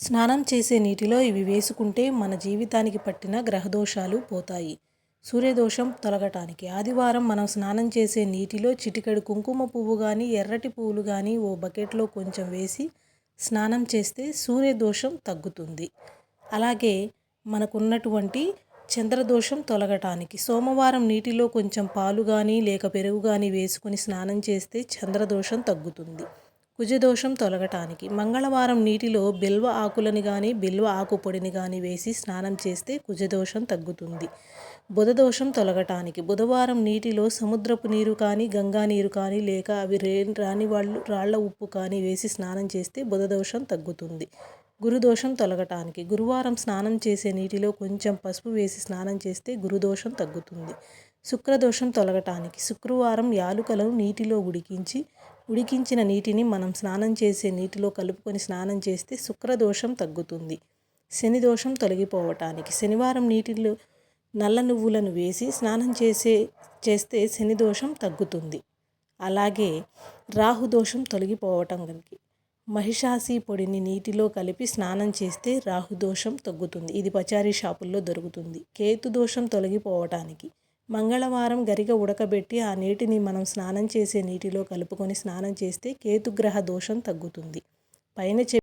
స్నానం చేసే నీటిలో ఇవి వేసుకుంటే మన జీవితానికి పట్టిన గ్రహదోషాలు పోతాయి. సూర్యదోషం తొలగటానికి ఆదివారం మనం స్నానం చేసే నీటిలో చిటికెడు కుంకుమ పువ్వు కానీ ఎర్రటి పువ్వులు కానీ ఓ బకెట్లో కొంచెం వేసి స్నానం చేస్తే సూర్యదోషం తగ్గుతుంది. అలాగే మనకున్నటువంటి చంద్రదోషం తొలగటానికి సోమవారం నీటిలో కొంచెం పాలు కానీ లేక పెరుగు కానీ వేసుకొని స్నానం చేస్తే చంద్రదోషం తగ్గుతుంది. కుజదోషం తొలగటానికి. మంగళవారం నీటిలో బిల్వ ఆకులని కానీ బిల్వ ఆకు పొడిని కానీ వేసి స్నానం చేస్తే కుజదోషం తగ్గుతుంది. బుధదోషం తొలగటానికి. బుధవారం నీటిలో సముద్రపు నీరు కానీ గంగా నీరు కానీ లేక అవి రే రాని వాళ్ళు రాళ్ళ ఉప్పు కానీ వేసి స్నానం చేస్తే బుధదోషం తగ్గుతుంది. గురుదోషం తొలగటానికి. గురువారం స్నానం చేసే నీటిలో కొంచెం పసుపు వేసి స్నానం చేస్తే గురుదోషం తగ్గుతుంది. శుక్రదోషం తొలగటానికి. శుక్రవారం యాలుకలను నీటిలో ఉడికించి ఉడికించిన నీటిని మనం స్నానం చేసే నీటిలో కలుపుకొని స్నానం చేస్తే శుక్రదోషం తగ్గుతుంది. శని దోషం తొలగిపోవటానికి శనివారం నీటిలో నల్ల నువ్వులను వేసి స్నానం చేసే చేస్తే శని దోషం తగ్గుతుంది. అలాగే రాహు దోషం తొలగిపోవటానికి మహిషాసి పొడిని నీటిలో కలిపి స్నానం చేస్తే రాహుదోషం తగ్గుతుంది. ఇది పచారీ షాపుల్లో దొరుకుతుంది. కేతు దోషం తొలగిపోవటానికి మంగళవారం గరిగ ఉడకబెట్టి ఆ నీటిని మనం స్నానం చేసే నీటిలో కలుపుకొని స్నానం చేస్తే కేతుగ్రహ దోషం తగ్గుతుంది. పైన చె